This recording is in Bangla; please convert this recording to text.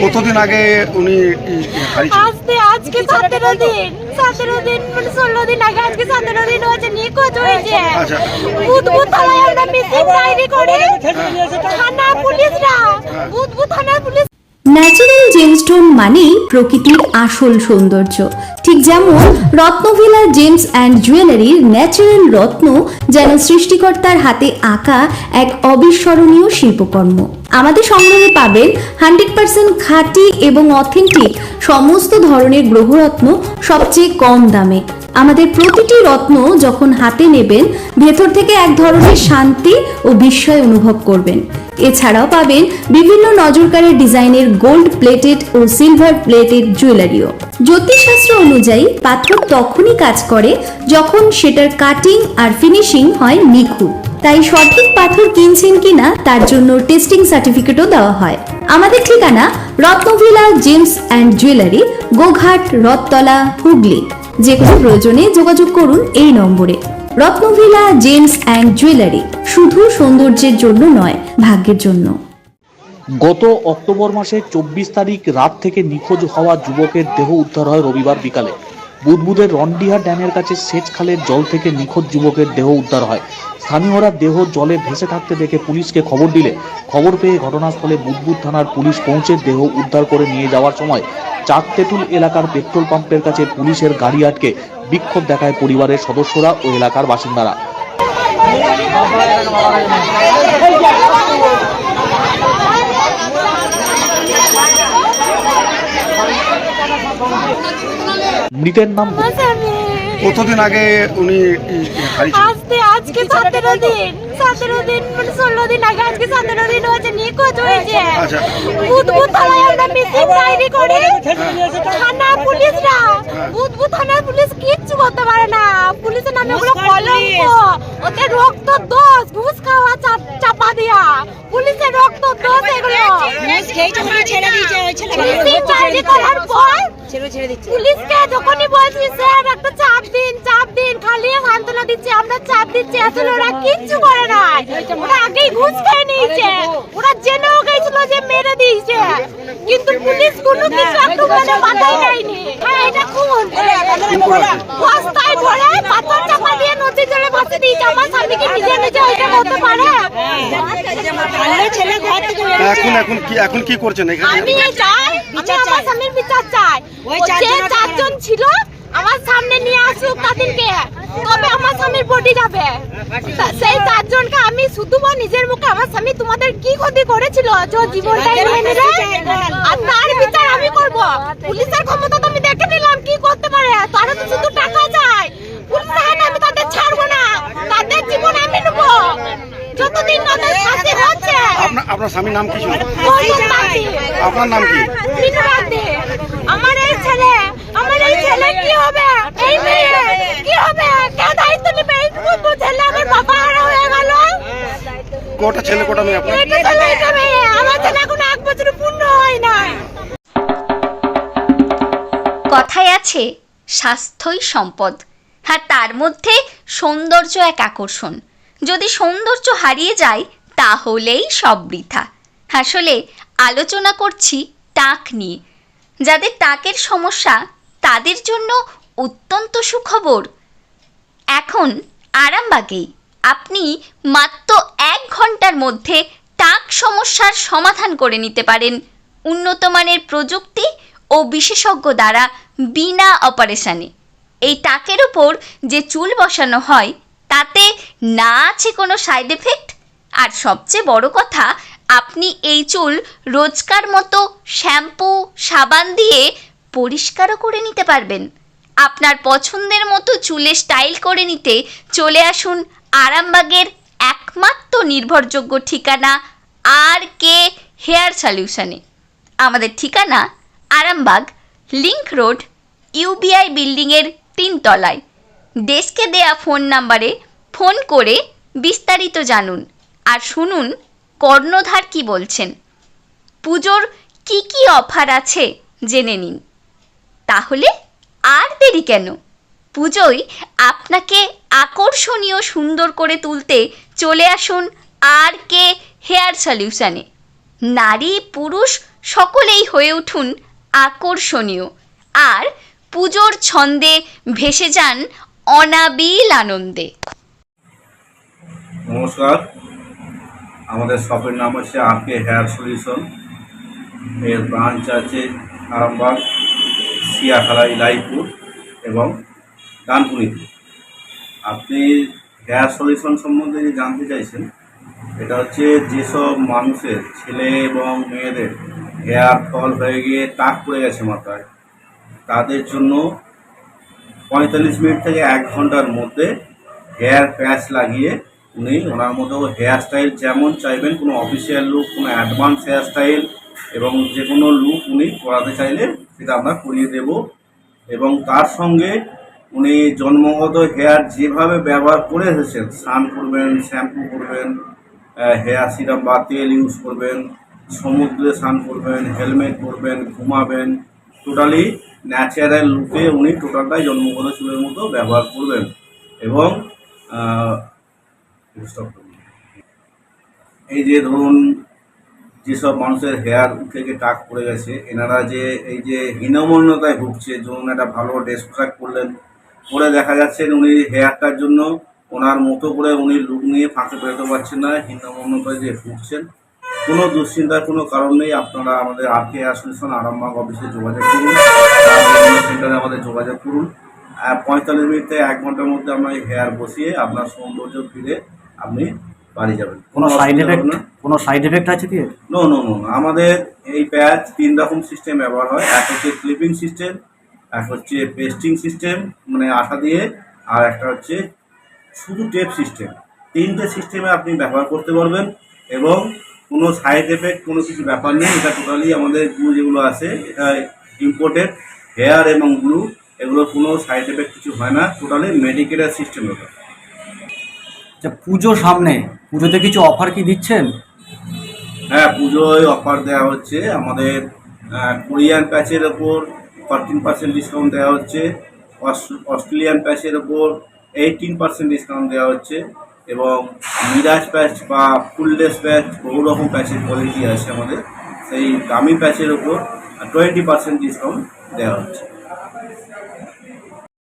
কতদিন আগে উনি আজকে আজকে সতেরো দিন। সতেরো দিন মানে ষোলো দিন আগে আজকে সতেরো দিন হয়েছে নিখোঁজ হয়েছে। আচ্ছা। বুধবুধ থানায় আমরা মিসিং ডায়েরি করি থানা পুলিশরা। জেমস্টোন মানেই প্রকৃতির আসল সৌন্দর্য। ঠিক যেমন রত্নভিলা জেমস অ্যান্ড জুয়েলারির ন্যাচারাল রত্ন যেন সৃষ্টিকর্তার হাতে আঁকা এক অবিস্মরণীয় শিল্পকর্ম। আমাদের সংগ্রহে পাবেন হান্ড্রেড পার্সেন্ট খাঁটি এবং অথেন্টিক সমস্ত ধরনের গ্রহরত্ন সবচেয়ে কম দামে। আমাদের প্রতিটি রত্ন যখন হাতে নেবেন, ভেতর থেকে এক ধরনের শান্তি ও বিস্ময় অনুভব করবেন। এছাড়াও পাবেন বিভিন্ন নজরকারের ডিজাইনের গোল্ড প্লেটেড ও সিলভার প্লেটেড জুয়েলারিও জ্যোতিষশাস্ত্র অনুযায়ী পাথর তখনই কাজ করে যখন সেটার কাটিং আর ফিনিশিং হয় নিখুঁত। তাই সঠিক পাথর কিনছেন কিনা তার জন্য টেস্টিং সার্টিফিকেটও দেওয়া হয়। আমাদের ঠিকানা Ratnavila gems and jewellery Goghat Rathtala Hooghly. যে কোনো প্রয়োজনে যোগাযোগ করুন এই নম্বরে। রত্নভিলা জেমস অ্যান্ড জুয়েলারি শুধু সৌন্দর্যের জন্য নয়, ভাগ্যের জন্য। গত অক্টোবর মাসে চব্বিশ তারিখ রাত থেকে নিখোঁজ হওয়া যুবকের দেহ উদ্ধার হয় রবিবার বিকালে। বুদবুদের রন্ডিহা ড্যামের কাছে সেচ খালের জল থেকে নিখোঁজ যুবকের দেহ উদ্ধার হয়। স্থানীয়রা দেহ জলে ভেসে থাকতে দেখে পুলিশকে খবর দিলে। খবর পেয়ে ঘটনাস্থলে বুদবুদ থানার পুলিশ পৌঁছে দেহ উদ্ধার করে নিয়ে যাওয়ার সময় চাঁদ তেঁতুল এলাকার পেট্রোল পাম্পের কাছে পুলিশের গাড়ি আটকে বিক্ষোভ দেখায় পরিবারের সদস্যরা ও এলাকার বাসিন্দারা। মৃতের নাম কতদিন আগে উনি আজকে আজকে সতেরো দিন। সতেরো দিন মানে ষোলো দিন আগে আজকে সতেরো দিন হয়েছে নিখোঁজ হয়েছে। আচ্ছা। বুধবুধ থানায় আমরা মিসিং ডায়েরি করি থানা পুলিশরা বুধবুধ থানার পুলিশ কিচ্ছু করতে পারে না। পুলিশের নামে ওগুলো কলঙ্ক। ওদের রক্ত দোষ ঘুষ খাওয়া চাপা দিয়া পুলিশের রক্ত দোষ এগুলো। মিসিং করার পর পুলিশকে যখনই বলছি স্যার একটা চাপ দিন চাপ দিন খালি সান্ত্বনা দিচ্ছে আমরা চাপ দিচ্ছি আসলে ওরা কিচ্ছু করে না। ওরা আগেই ঘুষ খেয়ে নিয়েছে। ওরা জেনেও গেছিল যে মেরে দিয়েছে। কিন্তু পুলিশ কোনো কিছু একটু মানে মাথায় নেয়নি। হ্যাঁ এটা খুন বস্তায় ভরে পাথর চাপা দিয়ে নদী জলে ভাসে দিয়েছে আমার স্বামীকে নিজে নিজে ওইটা করতে পারে এখন এখন কি এখন কি করছেন এখানে? আমি চাই আমি আমার স্বামীর বিচার চাই। ওই চারজন ছিল আমার সামনে নিয়ে আসুক তাদেরকে তবে আমার স্বামীর বডি যাবে। সেই চারজনকে আমি শুধু বা নিজের মুখে আমার স্বামী তোমাদের কি ক্ষতি করেছিল? যে জীবনটাই নিয়ে নিলে আর তার বিচার আমি করব। পুলিশের ক্ষমতা তো আমি দেখে নিলাম কি করতে পারে তারা তো শুধু টাকা চায় পুলিশ হাতে আমি তাদের ছাড়বো না তাদের জীবন আমি নেব যতদিন তাদের ফাঁসি হচ্ছে আপনার স্বামীর নাম কি ছিল? আপনার নাম কি? আমার এই ছেলে আমার এই ছেলে কি হবে? এই মেয়ে কি হবে? কে দায়িত্ব নেবে? এই বুঝব ছেলে আমার বাবা হারা হয়ে গেল। কটা ছেলে কটা মেয়ে আপনার? এটা ছেলে এটা মেয়ে। আমার ছেলে এখন এক বছর পূর্ণ হয় নাই। কথায় আছে স্বাস্থ্যই সম্পদ। আর তার মধ্যে সৌন্দর্য এক আকর্ষণ। যদি সৌন্দর্য হারিয়ে যায় তাহলেই সব বৃথা। আসলে আলোচনা করছি টাক নিয়ে। যাদের টাকের সমস্যা, তাদের জন্য অত্যন্ত সুখবর। এখন আরামবাগেই। আপনি মাত্র এক ঘণ্টার মধ্যে টাক সমস্যার সমাধান করে নিতে পারেন উন্নত মানের প্রযুক্তি ও বিশেষজ্ঞ দ্বারা বিনা অপারেশানে। এই টাকের উপর যে চুল বসানো হয়, তাতে না আছে কোনো সাইড এফেক্ট? আর সবচেয়ে বড় কথা, আপনি এই চুল রোজকার মতো শ্যাম্পু, সাবান দিয়ে পরিষ্কারও করে নিতে পারবেন। আপনার পছন্দের মতো চুলে স্টাইল করে নিতে চলে আসুন আরামবাগের একমাত্র নির্ভরযোগ্য ঠিকানা আর কে হেয়ার সলিউশনে আমাদের ঠিকানা আরামবাগ, লিংক রোড ইউবিআই বিল্ডিংয়ের তিনতলায়। ডেস্কে দেয়া ফোন নাম্বারে ফোন করে বিস্তারিত জানুন। আর শুনুন, কর্ণধার কি বলছেন? পুজোর কি কি অফার আছে জেনে নিন। তাহলে আর দেরি কেন? পুজোয় আপনাকে আকর্ষণীয় সুন্দর করে তুলতে চলে আসুন আর কে হেয়ার সলিউশানে। নারী, পুরুষ সকলেই হয়ে উঠুন আকর্ষণীয়। আর পুজোর ছন্দে ভেসে যান অনাবিল আনন্দে। নমস্কার। আমাদের শপের নাম হচ্ছে আর কে হেয়ার সলিউশন। এর ব্রাঞ্চ আছে আরামবাগ, সিয়াখালা ইলাইপুর এবং ডানপুরিতে আপনি হেয়ার সলিউশন সম্বন্ধে যে জানতে চাইছেন, এটা হচ্ছে যেসব মানুষের ছেলে এবং মেয়েদের হেয়ার ফল হয়ে গিয়ে টাক পড়ে গেছে মাথায়, তাদের জন্য পঁয়তাল্লিশ মিনিট থেকে এক ঘণ্টার মধ্যে হেয়ার প্যাচ লাগিয়ে উনি ওনার মতো হেয়ার স্টাইল যেমন চাইবেন, কোনো অফিসিয়াল লুক কোনো অ্যাডভান্স হেয়ার স্টাইল এবং যে কোনো লুক উনি করাতে চাইলে সেটা আমরা করিয়ে দেব এবং তার সঙ্গে উনি জন্মগত হেয়ার যেভাবে ব্যবহার করে এসেছেন, স্নান করবেন শ্যাম্পু করবেন হেয়ার সিরাম বা তেল ইউজ করবেন, সমুদ্রে স্নান করবেন হেলমেট পরবেন, ঘুমাবেন টোটালি ন্যাচারাল লুকে উনি টোটালটাই জন্মগত চুলের মতো ব্যবহার করবেন এবং। এই যে ধরুন, যেসব মানুষের হেয়ার থেকে টাক পড়ে গেছে, এনারা যে এই যে হীনমন্যতায় ভুগছে, ধরুন একটা ভালো ড্রেস পোশাক করলেন পরে দেখা যাচ্ছে উনি হেয়ারটার জন্য ওনার মতো করে উনি লুক নিয়ে ফাঁকে বেরোতে পারছেন না, হীনমন্যতায় যে ভুগছেন। কোনো দুশ্চিন্তার কোনো কারণ নেই, আপনারা আমাদের আর কে অ্যাসোসিয়েশন আরামবাগ অফিসে যোগাযোগ করুন সেন্টারে আমাদের যোগাযোগ করুন। পঁয়তাল্লিশ মিনিট এক ঘণ্টার মধ্যে আমরা এই হেয়ার বসিয়ে আপনার সৌন্দর্য ফিরে আপনি বাড়ি যাবেন। কোনো সাইড এফেক্ট। কোনো সাইড এফেক্ট আছে কি? নো নো নো আমাদের এই প্যাচ তিন রকম সিস্টেম ব্যবহার হয়। এক হচ্ছে ক্লিপিং সিস্টেম এক হচ্ছে পেস্টিং সিস্টেম মানে আঠা দিয়ে আর একটা হচ্ছে শুধু টেপ সিস্টেম তিনটে সিস্টেমে আপনি ব্যবহার করতে পারবেন এবং কোনো সাইড এফেক্ট কোনো কিছু ব্যাপার নেই। এটা টোটালি আমাদের গ্লু যেগুলো আছে এটা ইম্পোর্টেড হেয়ার এবং গ্লু এগুলো কোনো সাইড এফেক্ট কিছু হয় না। টোটালি মেডিকেলের সিস্টেম ওটা। আচ্ছা পুজো সামনে, পুজোতে কিছু অফার কি দিচ্ছেন? হ্যাঁ পুজোয় অফার দেওয়া হচ্ছে। আমাদের কোরিয়ান প্যাচের ওপর ফরটিন পার্সেন্ট ডিসকাউন্ট দেওয়া হচ্ছে। অস- অস্ট্রেলিয়ান প্যাচের ওপর এইটিন পার্সেন্ট ডিসকাউন্ট দেওয়া হচ্ছে। এবং মিরাজ প্যাচ বা ফুললেস প্যাচ বহু রকম প্যাচের কোয়ালিটি আছে আমাদের। সেই দামি প্যাচের ওপর টোয়েন্টি পার্সেন্ট ডিসকাউন্ট দেওয়া হচ্ছে।